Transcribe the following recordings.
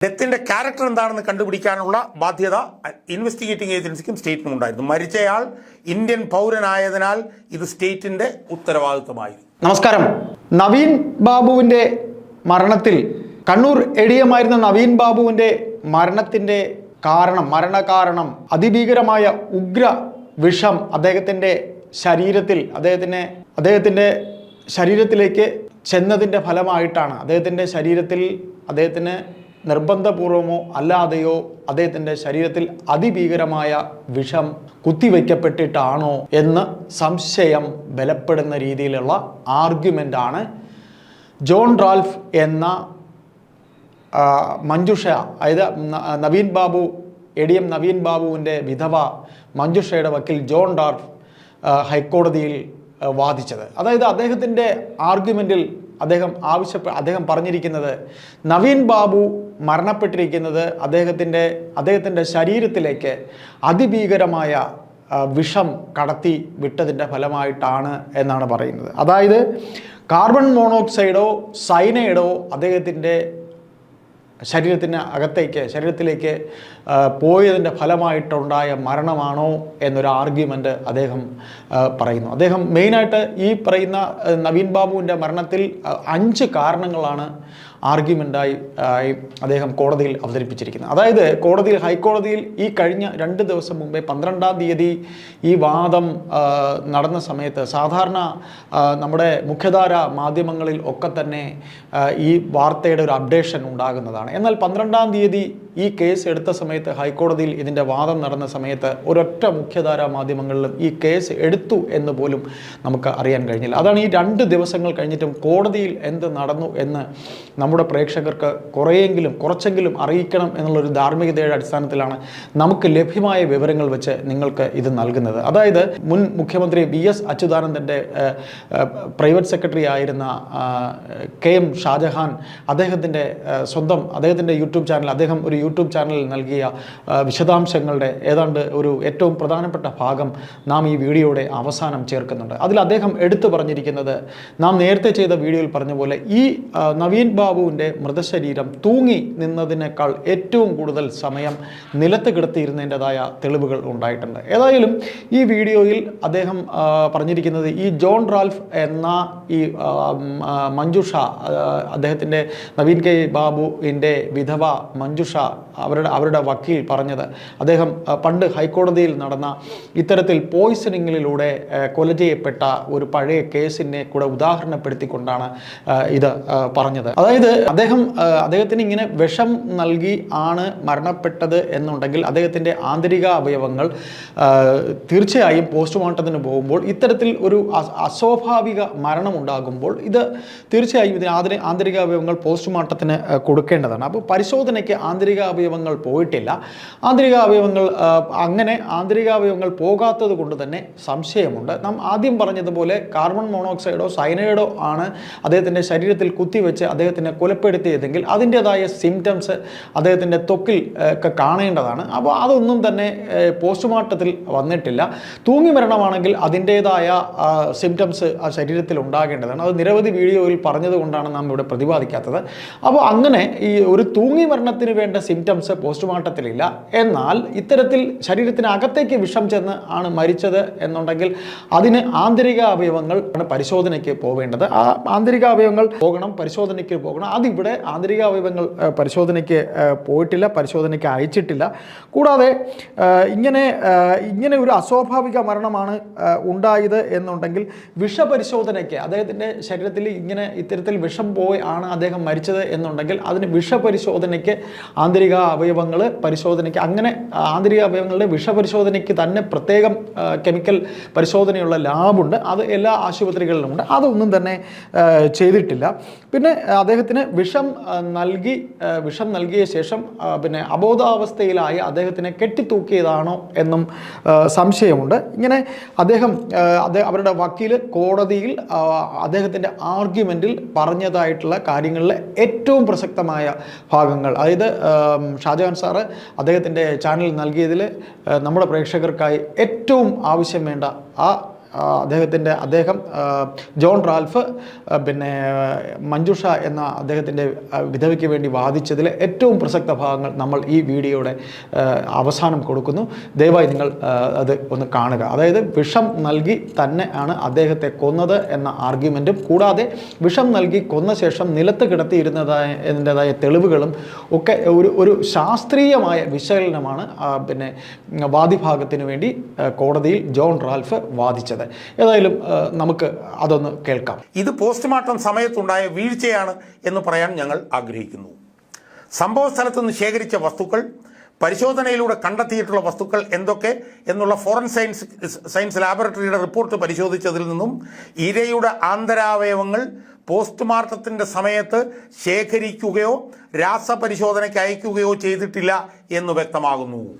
ഡെത്തിന്റെ character എന്താണെന്ന് കണ്ടുപിടിക്കാനുള്ള ബാധ്യത ഇൻവെസ്റ്റിഗേറ്റിംഗ് ഏജൻസിക്കും സ്റ്റേറ്റിനും ഉണ്ടായിരുന്നു. മരിച്ചയാൾ ഇന്ത്യൻ പൗരനായതിനാൽ ഇത് സ്റ്റേറ്റിന്റെ ഉത്തരവാദിത്വമായിരുന്നു. നമസ്കാരം. നവീൻ ബാബുവിന്റെ മരണത്തിൽ കണ്ണൂർ എടിയമായിരുന്ന നവീൻ ബാബുവിന്റെ മരണത്തിന്റെ കാരണം മരണകാരണം അതിഭീകരമായ ഉഗ്ര വിഷം അദ്ദേഹത്തിന്റെ ശരീരത്തിൽ അദ്ദേഹത്തിനെ അദ്ദേഹത്തിന്റെ ശരീരത്തിലേക്ക് ചെന്നതിന്റെ ഫലമായിട്ടാണ് അദ്ദേഹത്തിന്റെ ശരീരത്തിൽ അദ്ദേഹത്തിന് നിർബന്ധപൂർവമോ അല്ലാതെയോ അദ്ദേഹത്തിന്റെ ശരീരത്തിൽ അതിഭീകരമായ വിഷം കുത്തിവെക്കപ്പെട്ടിട്ടാണോ എന്ന് സംശയം ബലപ്പെടുന്ന രീതിയിലുള്ള ആർഗ്യുമെന്റാണ് ജോൺ റാൽഫ് എന്ന മഞ്ജുഷ. അതായത് Naveen Babu A D M Naveen ബാബുവിന്റെ വിധവ മഞ്ജുഷയുടെ വക്കീൽ ജോൺ ഡാർഫ് ഹൈക്കോടതിയിൽ വാദിച്ചത്. അതായത് അദ്ദേഹത്തിന്റെ ആർഗ്യുമെന്റിൽ അദ്ദേഹം ആവശ്യപ്പെ അദ്ദേഹം പറഞ്ഞിരിക്കുന്നത് നവീൻ ബാബു മരണപ്പെട്ടിരിക്കുന്നത് അദ്ദേഹത്തിന്റെ അദ്ദേഹത്തിന്റെ ശരീരത്തിലേക്ക് അതിഭീകരമായ വിഷം കടത്തി വിട്ടതിന്റെ ഫലമായിട്ടാണ് എന്നാണ് പറയുന്നത്. അതായത് കാർബൺ മോണോക്സൈഡോ സൈനൈഡോ അദ്ദേഹത്തിന്റെ ശരീരത്തിന് അകത്തേക്ക് ശരീരത്തിലേക്ക് പോയതിന്റെ ഫലമായിട്ടുണ്ടായ മരണമാണോ എന്നൊരു ആർഗ്യുമെന്റ് അദ്ദേഹം പറയുന്നു. അദ്ദേഹം മെയിനായിട്ട് ഈ പറയുന്ന നവീൻ ബാബുവിന്റെ മരണത്തിൽ അഞ്ച് കാരണങ്ങളാണ് ആർഗ്യുമെന്റായി അദ്ദേഹം കോടതിയിൽ അവതരിപ്പിച്ചിരിക്കുന്നത് അതായത് കോടതിയിൽ ഹൈക്കോടതിയിൽ ഈ കഴിഞ്ഞ രണ്ട് ദിവസം മുമ്പേ പന്ത്രണ്ടാം തീയതി ഈ വാദം നടന്ന സമയത്ത് സാധാരണ നമ്മുടെ മുഖ്യധാര മാധ്യമങ്ങളിൽ ഒക്കെ തന്നെ ഈ വാർത്തയുടെ ഒരു അപ്ഡേഷൻ ഉണ്ടാകുന്നതാണ്. എന്നാൽ പന്ത്രണ്ടാം തീയതി ഈ കേസ് എടുത്ത സമയത്ത് ഹൈക്കോടതിയിൽ ഇതിന്റെ വാദം നടന്ന സമയത്ത് ഒരൊറ്റ മുഖ്യധാരാ മാധ്യമങ്ങളിലും ഈ കേസ് എടുത്തു എന്ന് പോലും നമുക്ക് അറിയാൻ കഴിഞ്ഞില്ല. അതാണ് ഈ രണ്ട് ദിവസങ്ങൾ കഴിഞ്ഞിട്ടും കോടതിയിൽ എന്ത് നടന്നു എന്ന് നമ്മുടെ പ്രേക്ഷകർക്ക് കുറേയെങ്കിലും കുറച്ചെങ്കിലും അറിയിക്കണം എന്നുള്ളൊരു ധാർമ്മികതയുടെ അടിസ്ഥാനത്തിലാണ് നമുക്ക് ലഭ്യമായ വിവരങ്ങൾ വെച്ച് നിങ്ങൾക്ക് ഇത് നൽകുന്നത്. അതായത് മുൻ മുഖ്യമന്ത്രി വി എസ് അച്യുതാനന്ദന്റെ പ്രൈവറ്റ് സെക്രട്ടറി ആയിരുന്ന കെ എം ഷാജഹാൻ അദ്ദേഹത്തിന്റെ സ്വന്തം അദ്ദേഹത്തിന്റെ യൂട്യൂബ് ചാനൽ അദ്ദേഹം ഒരു യൂട്യൂബ് ചാനലിൽ നൽകിയ വിശദാംശങ്ങളുടെ ഏതാണ്ട് ഒരു ഏറ്റവും പ്രധാനപ്പെട്ട ഭാഗം നാം ഈ വീഡിയോയുടെ അവസാനം ചേർക്കുന്നുണ്ട്. അതിൽ അദ്ദേഹം എടുത്തു പറഞ്ഞിരിക്കുന്നത് നാം നേരത്തെ ചെയ്ത വീഡിയോയിൽ പറഞ്ഞ പോലെ ഈ നവീൻ ബാബുവിന്റെ മൃതശരീരം തൂങ്ങി നിന്നതിനേക്കാൾ ഏറ്റവും കൂടുതൽ സമയം നിലത്ത് കിടത്തിയിരുന്നതിന്റെതായ തെളിവുകൾ ഉണ്ടായിട്ടുണ്ട്. ഏതായാലും ഈ വീഡിയോയിൽ അദ്ദേഹം പറഞ്ഞിരിക്കുന്നത് ഈ ജോൺ റാൽഫ് എന്ന ഈ മഞ്ജുഷ അദ്ദേഹത്തിന്റെ നവീൻ കെ ബാബുവിന്റെ വിധവ മഞ്ജുഷ അവരുടെ അവരുടെ വക്കീൽ പറഞ്ഞത്. അദ്ദേഹം പണ്ട് ഹൈക്കോടതിയിൽ നടന്ന ഇത്തരത്തിൽ പോയിസണിങ്ങിലൂടെ കൊല ചെയ്യപ്പെട്ട ഒരു പഴയ കേസിനെ കൂടെ ഉദാഹരണപ്പെടുത്തിക്കൊണ്ടാണ് ഇത് പറഞ്ഞത്. അതായത് അദ്ദേഹം അദ്ദേഹത്തിന് ഇങ്ങനെ വിഷം നൽകി ആണ് മരണപ്പെട്ടത് എന്നുണ്ടെങ്കിൽ അദ്ദേഹത്തിന്റെ ആന്തരിക അവയവങ്ങൾ തീർച്ചയായും പോസ്റ്റ്മോർട്ടത്തിന് പോകുമ്പോൾ ഇത്തരത്തിൽ ഒരു അസ്വാഭാവിക മരണം ഉണ്ടാകുമ്പോൾ ഇത് തീർച്ചയായും ഇതിന് ആന്തരി ആന്തരിക അവയവങ്ങൾ പോസ്റ്റ്മോർട്ടത്തിന് കൊടുക്കേണ്ടതാണ്. അപ്പോൾ പരിശോധനയ്ക്ക് ആന്തരിക അവയവങ്ങൾ പോയിട്ടില്ല. ആന്തരിക അവയവങ്ങൾ അങ്ങനെ ആന്തരിക അവയവങ്ങൾ പോകാത്തത് കൊണ്ട് തന്നെ സംശയമുണ്ട്. നാം ആദ്യം പറഞ്ഞതുപോലെ കാർബൺ മോണോക്സൈഡോ സൈനൈഡോ ആണ് അദ്ദേഹത്തിന്റെ ശരീരത്തിൽ കുത്തിവെച്ച് അദ്ദേഹത്തിനെ കൊലപ്പെടുത്തിയതെങ്കിൽ അതിന്റെതായ സിംറ്റംസ് അദ്ദേഹത്തിന്റെ തൊക്കിൽ ഒക്കെ കാണേണ്ടതാണ്. അപ്പോൾ അതൊന്നും തന്നെ പോസ്റ്റ്മോർട്ടത്തിൽ വന്നിട്ടില്ല. തൂങ്ങി മരണമാണെങ്കിൽ അതിന്റേതായ സിംറ്റംസ് ആ ശരീരത്തിൽ ഉണ്ടാകേണ്ടതാണ്. അത് നിരവധി വീഡിയോയിൽ പറഞ്ഞതുകൊണ്ടാണ് നാം ഇവിടെ പ്രതിപാദിക്കാത്തത്. അപ്പോൾ അങ്ങനെ ഈ ഒരു തൂങ്ങി മരണത്തിന് വേണ്ട സിംറ്റംസ് പോസ്റ്റ്മോർട്ടത്തിലില്ല എന്നാൽ ഇത്തരത്തിൽ ശരീരത്തിനകത്തേക്ക് വിഷം ചെന്ന് ആണ് മരിച്ചത് എന്നുണ്ടെങ്കിൽ അതിന് ആന്തരിക അവയവങ്ങൾ ആണ് പരിശോധനയ്ക്ക് പോവേണ്ടത്. ആ ആന്തരിക അവയവങ്ങൾ പോകണം പരിശോധനയ്ക്ക് പോകണം. അതിവിടെ ആന്തരിക അവയവങ്ങൾ പരിശോധനയ്ക്ക് പോയിട്ടില്ല പരിശോധനയ്ക്ക് അയച്ചിട്ടില്ല. കൂടാതെ ഇങ്ങനെ ഇങ്ങനെ ഒരു അസ്വാഭാവിക മരണമാണ് ഉണ്ടായത് എന്നുണ്ടെങ്കിൽ വിഷപരിശോധനയ്ക്ക് അദ്ദേഹത്തിന്റെ ശരീരത്തിൽ ഇങ്ങനെ ഇത്തരത്തിൽ വിഷം പോയി ആണ് അദ്ദേഹം മരിച്ചത് എന്നുണ്ടെങ്കിൽ അതിന് വിഷപരിശോധനയ്ക്ക് ആന്തരിക അവയവങ്ങൾ പരിശോധനയ്ക്ക് അങ്ങനെ ആന്തരിക അവയവങ്ങളുടെ വിഷപരിശോധനയ്ക്ക് തന്നെ പ്രത്യേകം കെമിക്കൽ പരിശോധനയുള്ള ലാബുണ്ട്. അത് എല്ലാ ആശുപത്രികളിലുമുണ്ട്. അതൊന്നും തന്നെ ചെയ്തിട്ടില്ല. പിന്നെ അദ്ദേഹത്തിന് വിഷം നൽകി വിഷം നൽകിയ ശേഷം പിന്നെ അബോധാവസ്ഥയിലായ അദ്ദേഹത്തിനെ കെട്ടിത്തൂക്കിയതാണോ എന്നും സംശയമുണ്ട്. ഇങ്ങനെ അദ്ദേഹം അവരുടെ വക്കീൽ കോടതിയിൽ അദ്ദേഹത്തിന്റെ ആർഗ്യുമെന്റിൽ പറഞ്ഞതായിട്ടുള്ള കാര്യങ്ങളിലെ ഏറ്റവും പ്രസക്തമായ ഭാഗങ്ങൾ. അതായത് ഷാജഹാൻ സാറ് അദ്ദേഹത്തിന്റെ ചാനൽ നൽകിയതിൽ നമ്മുടെ പ്രേക്ഷകർക്കായി ഏറ്റവും ആവശ്യം വേണ്ട ആ അദ്ദേഹത്തിന്റെ അദ്ദേഹം ജോൺ റാൽഫ് പിന്നെ മഞ്ജുഷ എന്ന അദ്ദേഹത്തിന്റെ വിധവയ്ക്ക് വേണ്ടി വാദിച്ചതിലെ ഏറ്റവും പ്രസക്ത ഭാഗങ്ങൾ നമ്മൾ ഈ വീഡിയോയുടെ അവസാനം കൊടുക്കുന്നു. ദയവായി നിങ്ങൾ അത് ഒന്ന് കാണുക. അതായത് വിഷം നൽകി തന്നെ ആണ് അദ്ദേഹത്തെ കൊന്നത് എന്ന ആർഗ്യുമെന്റും കൂടാതെ വിഷം നൽകി കൊന്ന ശേഷം നിലത്ത് കിടത്തിയിരുന്നതായ എന്നതായ തെളിവുകളും ഒക്കെ ഒരു ഒരു ശാസ്ത്രീയമായ വിശകലനമാണ് പിന്നെ വാദിഭാഗത്തിന് വേണ്ടി കോടതിയിൽ ജോൺ റാൽഫ് വാദിച്ചത്. ഏതായാലും നമുക്ക് അതൊന്ന് കേൾക്കാം. ഇത് പോസ്റ്റ്മോർട്ടം സമയത്തുണ്ടായ വീഴ്ചയാണ് എന്ന് പറയാൻ ഞങ്ങൾ ആഗ്രഹിക്കുന്നു. സംഭവ സ്ഥലത്ത് നിന്ന് ശേഖരിച്ച വസ്തുക്കൾ പരിശോധനയിലൂടെ കണ്ടെത്തിയിട്ടുള്ള വസ്തുക്കൾ എന്തൊക്കെ എന്നുള്ള ഫോറൻ സയൻസ് സയൻസ് ലാബറട്ടറിയുടെ റിപ്പോർട്ട് പരിശോധിച്ചതിൽ നിന്നും ഇരയുടെ ആന്തരാവയവങ്ങൾ പോസ്റ്റ്മോർട്ടത്തിന്റെ സമയത്ത് ശേഖരിക്കുകയോ രാസപരിശോധനയ്ക്ക് അയക്കുകയോ ചെയ്തിട്ടില്ല എന്ന് വ്യക്തമാകുന്നു.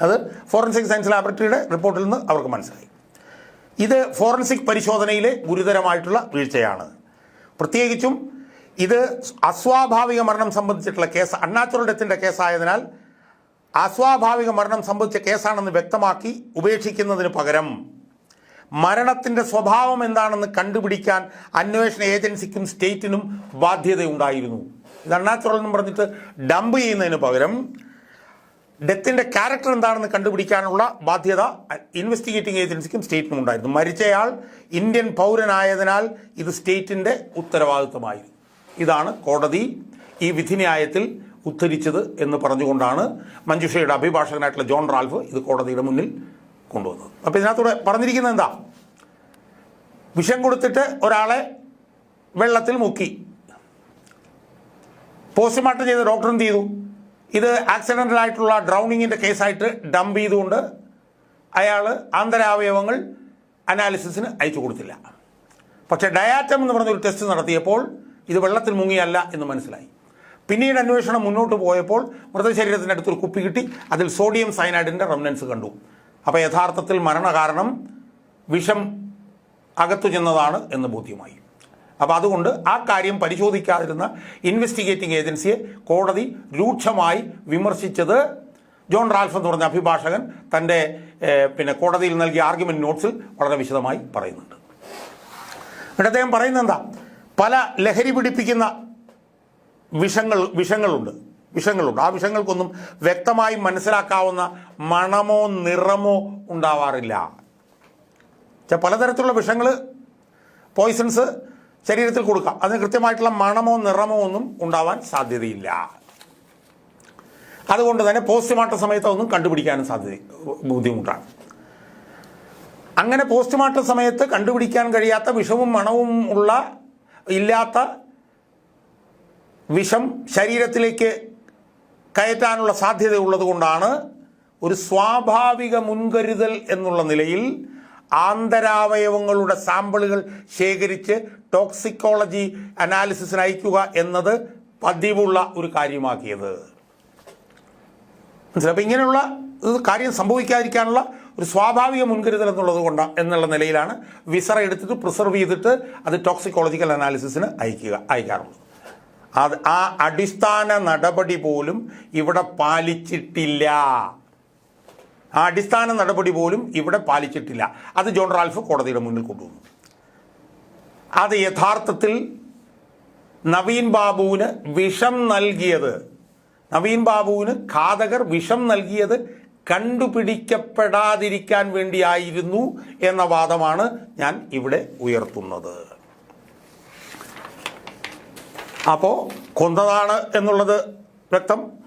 അത് ഫോറൻസിക് സയൻസ് ലാബറട്ടറിയുടെ റിപ്പോർട്ടിൽ നിന്ന് അവർക്ക് മനസ്സിലായി. ഇത് ഫോറൻസിക് പരിശോധനയിലെ ഗുരുതരമായിട്ടുള്ള വീഴ്ചയാണ്. പ്രത്യേകിച്ചും ഇത് അസ്വാഭാവിക മരണം സംബന്ധിച്ചിട്ടുള്ള കേസ് അണ്ണാച്ചുറൽ ഡെത്തിന്റെ കേസായതിനാൽ അസ്വാഭാവിക മരണം സംബന്ധിച്ച കേസാണെന്ന് വ്യക്തമാക്കി ഉപേക്ഷിക്കുന്നതിന് പകരം മരണത്തിന്റെ സ്വഭാവം എന്താണെന്ന് കണ്ടുപിടിക്കാൻ അന്വേഷണ ഏജൻസിക്കും സ്റ്റേറ്റിനും ബാധ്യതയുണ്ടായിരുന്നു. ഇത് അണ്ണാച്ചുറൽ എന്ന് പറഞ്ഞിട്ട് ഡംപ് ചെയ്യുന്നതിന് പകരം ഡെത്തിന്റെ ക്യാരക്ടർ എന്താണെന്ന് കണ്ടുപിടിക്കാനുള്ള ബാധ്യത ഇൻവെസ്റ്റിഗേറ്റിംഗ് ഏജൻസിക്കും സ്റ്റേറ്റിനും ഉണ്ടായിരുന്നു. മരിച്ചയാൾ ഇന്ത്യൻ പൗരനായതിനാൽ ഇത് സ്റ്റേറ്റിന്റെ ഉത്തരവാദിത്തമായിരുന്നു ഇതാണ് കോടതി ഈ വിധിന്യായത്തിൽ ഉദ്ധരിച്ചത് എന്ന് പറഞ്ഞുകൊണ്ടാണ് മഞ്ജുഷയുടെ അഭിഭാഷകനായിട്ടുള്ള ജോൺ റാൽഫ് ഇത് കോടതിയുടെ മുന്നിൽ കൊണ്ടുവന്നത്. അപ്പോൾ ഇതിനകത്തൂടെ പറഞ്ഞിരിക്കുന്നത് എന്താ? വിഷം കൊടുത്തിട്ട് ഒരാളെ വെള്ളത്തിൽ മുക്കി. പോസ്റ്റ്മോർട്ടം ചെയ്ത ഡോക്ടർ എന്ത് ചെയ്തു? ഇത് ആക്സിഡന്റൽ ആയിട്ടുള്ള ഡ്രൗണിങ്ങിന്റെ കേസായിട്ട് ഡംപ് ചെയ്തുകൊണ്ട് അയാൾ ആന്തരാവയവങ്ങൾ അനാലിസിസിന് അയച്ചു കൊടുത്തില്ല. പക്ഷേ ഡയാറ്റം എന്ന് പറഞ്ഞൊരു ടെസ്റ്റ് നടത്തിയപ്പോൾ ഇത് വെള്ളത്തിൽ മുങ്ങിയല്ല എന്ന് മനസ്സിലായി. പിന്നീട് അന്വേഷണം മുന്നോട്ട് പോയപ്പോൾ മൃതശരീരത്തിന്റെ അടുത്തൊരു കുപ്പി കിട്ടി. അതിൽ സോഡിയം സൈനൈഡിന്റെ റെമനൻസ് കണ്ടു. അപ്പോൾ യഥാർത്ഥത്തിൽ മരണകാരണം വിഷം അകത്തു ചെന്നതാണ് എന്ന് ബോധ്യമായി. അപ്പോൾ അതുകൊണ്ട് ആ കാര്യം പരിശോധിക്കാതിരുന്ന ഇൻവെസ്റ്റിഗേറ്റിംഗ് ഏജൻസിയെ കോടതി രൂക്ഷമായി വിമർശിച്ചത് ജോൺ റാൽഫ് എന്ന് പറഞ്ഞ അഭിഭാഷകൻ തന്റെ പിന്നെ കോടതിയിൽ നൽകിയ ആർഗ്യുമെന്റ് നോട്ട്സിൽ വളരെ വിശദമായി പറയുന്നുണ്ട്. എന്നിട്ട് അദ്ദേഹം പറയുന്നത് എന്താ? പല ലഹരി പിടിപ്പിക്കുന്ന വിഷങ്ങൾ വിഷങ്ങളുണ്ട്. വിഷങ്ങളുണ്ട്. ആ വിഷങ്ങൾക്കൊന്നും വ്യക്തമായി മനസ്സിലാക്കാവുന്ന മണമോ നിറമോ ഉണ്ടാവാറില്ല. പലതരത്തിലുള്ള വിഷങ്ങൾ പോയിസൺസ് ശരീരത്തിൽ കൊടുക്കാം. അതിന് കൃത്യമായിട്ടുള്ള മണമോ നിറമോ ഒന്നും ഉണ്ടാവാൻ സാധ്യതയില്ല. അതുകൊണ്ട് തന്നെ പോസ്റ്റ്മോർട്ടം സമയത്ത് അതൊന്നും കണ്ടുപിടിക്കാനും സാധ്യത ബുദ്ധിമുട്ടാണ്. അങ്ങനെ പോസ്റ്റ്മോർട്ടം സമയത്ത് കണ്ടുപിടിക്കാൻ കഴിയാത്ത വിഷവും മണവും ഉള്ള ഇല്ലാത്ത വിഷം ശരീരത്തിലേക്ക് കയറ്റാനുള്ള സാധ്യത ഉള്ളതുകൊണ്ടാണ് ഒരു സ്വാഭാവിക മുൻകരുതൽ എന്നുള്ള നിലയിൽ ആന്തരാവയവങ്ങളുടെ സാമ്പിളുകൾ ശേഖരിച്ച് ടോക്സിക്കോളജി അനാലിസിസിന് അയക്കുക എന്നത് പതിവുള്ള ഒരു കാര്യമാക്കിയത്. മനസ്സിലായി? ഇങ്ങനെയുള്ള കാര്യം സംഭവിക്കാതിരിക്കാനുള്ള ഒരു സ്വാഭാവിക മുൻകരുതൽ എന്നുള്ളത് കൊണ്ട് എന്നുള്ള നിലയിലാണ് വിസറ എടുത്തിട്ട് പ്രിസർവ് ചെയ്തിട്ട് അത് ടോക്സിക്കോളജിക്കൽ അനാലിസിസിന് അയക്കുക അയക്കാറുള്ളത് അത് ആ അടിസ്ഥാന നടപടി പോലും ഇവിടെ പാലിച്ചിട്ടില്ല. ആ അടിസ്ഥാന നടപടി പോലും ഇവിടെ പാലിച്ചിട്ടില്ല. അത് ജോൺ റാൽഫ് കോടതിയുടെ മുന്നിൽ കൊണ്ടുവന്നു. അത് യഥാർത്ഥത്തിൽ നവീൻ ബാബുവിന് വിഷം നൽകിയത് നവീൻ ബാബുവിന് ഘാതകർ വിഷം നൽകിയത് കണ്ടുപിടിക്കപ്പെടാതിരിക്കാൻ വേണ്ടിയായിരുന്നു എന്ന വാദമാണ് ഞാൻ ഇവിടെ ഉയർത്തുന്നത്. അപ്പോൾ കൊന്നതാണ് എന്നുള്ളത് വ്യക്തം.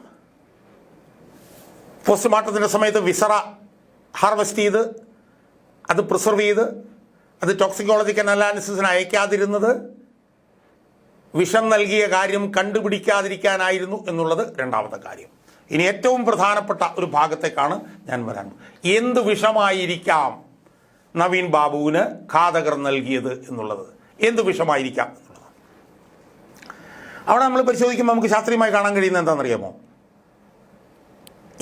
പോസ്റ്റ്മോർട്ടത്തിന്റെ സമയത്ത് വിസറ ഹാർവെസ്റ്റ് ചെയ്ത് അത് പ്രിസർവ് ചെയ്ത് അത് ടോക്സിക്കോളജിക്കൽ അനാലിസിസിന് അയക്കാതിരുന്നത് വിഷം നൽകിയ കാര്യം കണ്ടുപിടിക്കാതിരിക്കാനായിരുന്നു എന്നുള്ളത് രണ്ടാമത്തെ കാര്യം. ഇനി ഏറ്റവും പ്രധാനപ്പെട്ട ഒരു ഭാഗത്തേക്കാണ് ഞാൻ വരാൻ എന്ത് വിഷമായിരിക്കാം നവീൻ ബാബുവിന് ഘാതകർ നൽകിയത് എന്നുള്ളത്? എന്ത് വിഷമായിരിക്കാം എന്നുള്ളത്? അവിടെ നമ്മൾ പരിശോധിക്കുമ്പോൾ നമുക്ക് ശാസ്ത്രീയമായി കാണാൻ കഴിയുന്നത് എന്താണെന്നറിയാമോ?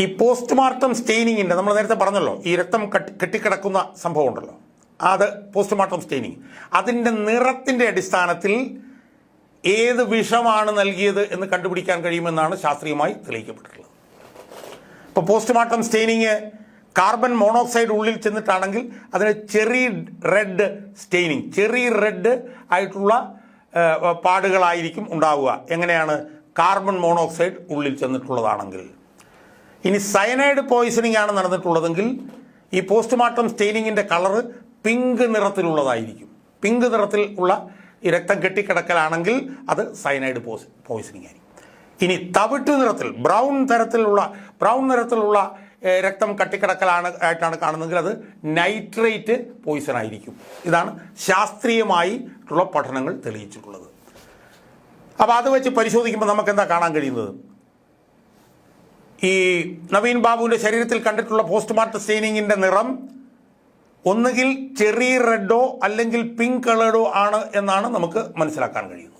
ഈ പോസ്റ്റ്മോർട്ടം സ്റ്റെയിനിങ്ങിന്റെ നമ്മൾ നേരത്തെ പറഞ്ഞല്ലോ ഈ രക്തം കട്ടി കെട്ടിക്കിടക്കുന്ന സംഭവം ഉണ്ടല്ലോ. അത് പോസ്റ്റ്മോർട്ടം സ്റ്റെയിനിങ്. അതിന്റെ നിറത്തിന്റെ അടിസ്ഥാനത്തിൽ ഏത് വിഷമാണ് നൽകിയത് എന്ന് കണ്ടുപിടിക്കാൻ കഴിയുമെന്നാണ് ശാസ്ത്രീയമായി തെളിയിക്കപ്പെട്ടിട്ടുള്ളത്. ഇപ്പോൾ പോസ്റ്റ്മോർട്ടം സ്റ്റെയിനിങ് കാർബൺ മോണോക്സൈഡ് ഉള്ളിൽ ചെന്നിട്ടാണെങ്കിൽ അതിന് cherry red staining cherry red ആയിട്ടുള്ള പാടുകളായിരിക്കും ഉണ്ടാവുക. എങ്ങനെയാണ്? കാർബൺ മോണോക്സൈഡ് ഉള്ളിൽ ചെന്നിട്ടുള്ളതാണെങ്കിൽ. ഇനി സയനൈഡ് പോയിസണിംഗ് ആണ് നടന്നിട്ടുള്ളതെങ്കിൽ ഈ പോസ്റ്റ്മോർട്ടം സ്റ്റെയിനിങ്ങിന്റെ കളറ് പിങ്ക് നിറത്തിലുള്ളതായിരിക്കും. പിങ്ക് നിറത്തിൽ ഉള്ള ഈ രക്തം കെട്ടിക്കിടക്കലാണെങ്കിൽ അത് സയനൈഡ് പോസ് പോയിസണിങ് ആയിരിക്കും. ഇനി തവിട്ട് നിറത്തിൽ ബ്രൗൺ തരത്തിലുള്ള ബ്രൗൺ നിറത്തിലുള്ള രക്തം കട്ടിക്കിടക്കലാണ് ആയിട്ടാണ് കാണുന്നതെങ്കിൽ അത് നൈട്രേറ്റ് പോയിസൺ ആയിരിക്കും. ഇതാണ് ശാസ്ത്രീയമായി ശാസ്ത്രീയമായിട്ടുള്ള പഠനങ്ങൾ തെളിയിച്ചിട്ടുള്ളത്. അപ്പോൾ അത് വെച്ച് പരിശോധിക്കുമ്പോൾ നമുക്ക് എന്താ കാണാൻ കഴിയുന്നത്? ഈ നവീൻ ബാബുവിന്റെ ശരീരത്തിൽ കണ്ടിട്ടുള്ള പോസ്റ്റ്മോർട്ടം സ്റ്റെയിനിങ്ങിന്റെ നിറം ഒന്നുകിൽ ചെറി റെഡോ അല്ലെങ്കിൽ പിങ്ക് കളേഡോ ആണ് എന്നാണ് നമുക്ക് മനസ്സിലാക്കാൻ കഴിയുന്നത്.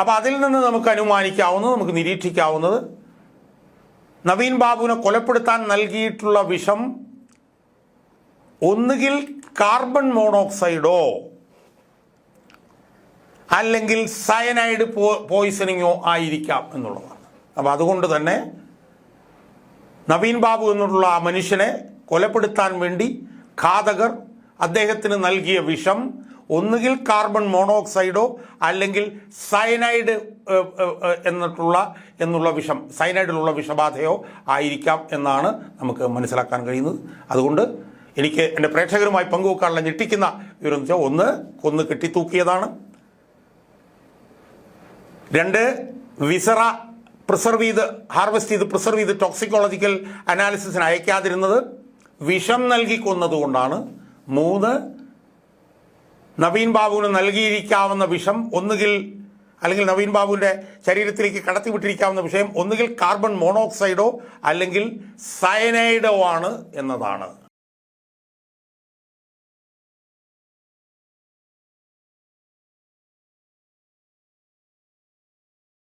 അപ്പോൾ അതിൽ നിന്ന് നമുക്ക് അനുമാനിക്കാവുന്നത് നമുക്ക് നിരീക്ഷിക്കാവുന്നത് നവീൻ ബാബുവിനെ കൊലപ്പെടുത്താൻ നൽകിയിട്ടുള്ള വിഷം ഒന്നുകിൽ കാർബൺ മോണോക്സൈഡോ അല്ലെങ്കിൽ സയനൈഡ് പോയിസണിങ്ങോ ആയിരിക്കാം എന്നുള്ളതാണ്. അപ്പോൾ അതുകൊണ്ട് തന്നെ നവീൻ ബാബു എന്നുള്ള ആ മനുഷ്യനെ കൊലപ്പെടുത്താൻ വേണ്ടി ഘാതകർ അദ്ദേഹത്തിന് നൽകിയ വിഷം ഒന്നുകിൽ കാർബൺ മോണോക്സൈഡോ അല്ലെങ്കിൽ സയനൈഡ് എന്നിട്ടുള്ള എന്നുള്ള വിഷം സയനൈഡിലുള്ള വിഷബാധയോ ആയിരിക്കാം എന്നാണ് നമുക്ക് മനസ്സിലാക്കാൻ കഴിയുന്നത്. അതുകൊണ്ട് എനിക്ക് എന്റെ പ്രേക്ഷകരുമായി പങ്കുവെക്കാനുള്ള ഞെട്ടിക്കുന്ന വിവരം വെച്ചാൽ ഒന്ന് കൊന്ന് കെട്ടിത്തൂക്കിയതാണ്. രണ്ട് വിസറ പ്രിസർവ് ചെയ്ത് ഹാർവെസ്റ്റ് ചെയ്ത് പ്രിസർവ് ചെയ്ത് ടോക്സിക്കോളജിക്കൽ അനാലിസിസിന് അയക്കാതിരുന്നത് വിഷം നൽകി കൊന്നതുകൊണ്ടാണ്. മൂന്ന് നവീൻ ബാബുവിന് നൽകിയിരിക്കാവുന്ന വിഷം ഒന്നുകിൽ അല്ലെങ്കിൽ നവീൻ ബാബുവിന്റെ ശരീരത്തിലേക്ക് കടത്തിവിട്ടിരിക്കാവുന്ന വിഷയം ഒന്നുകിൽ കാർബൺ മോണോക്സൈഡോ അല്ലെങ്കിൽ സയനൈഡോ ആണ് എന്നതാണ്.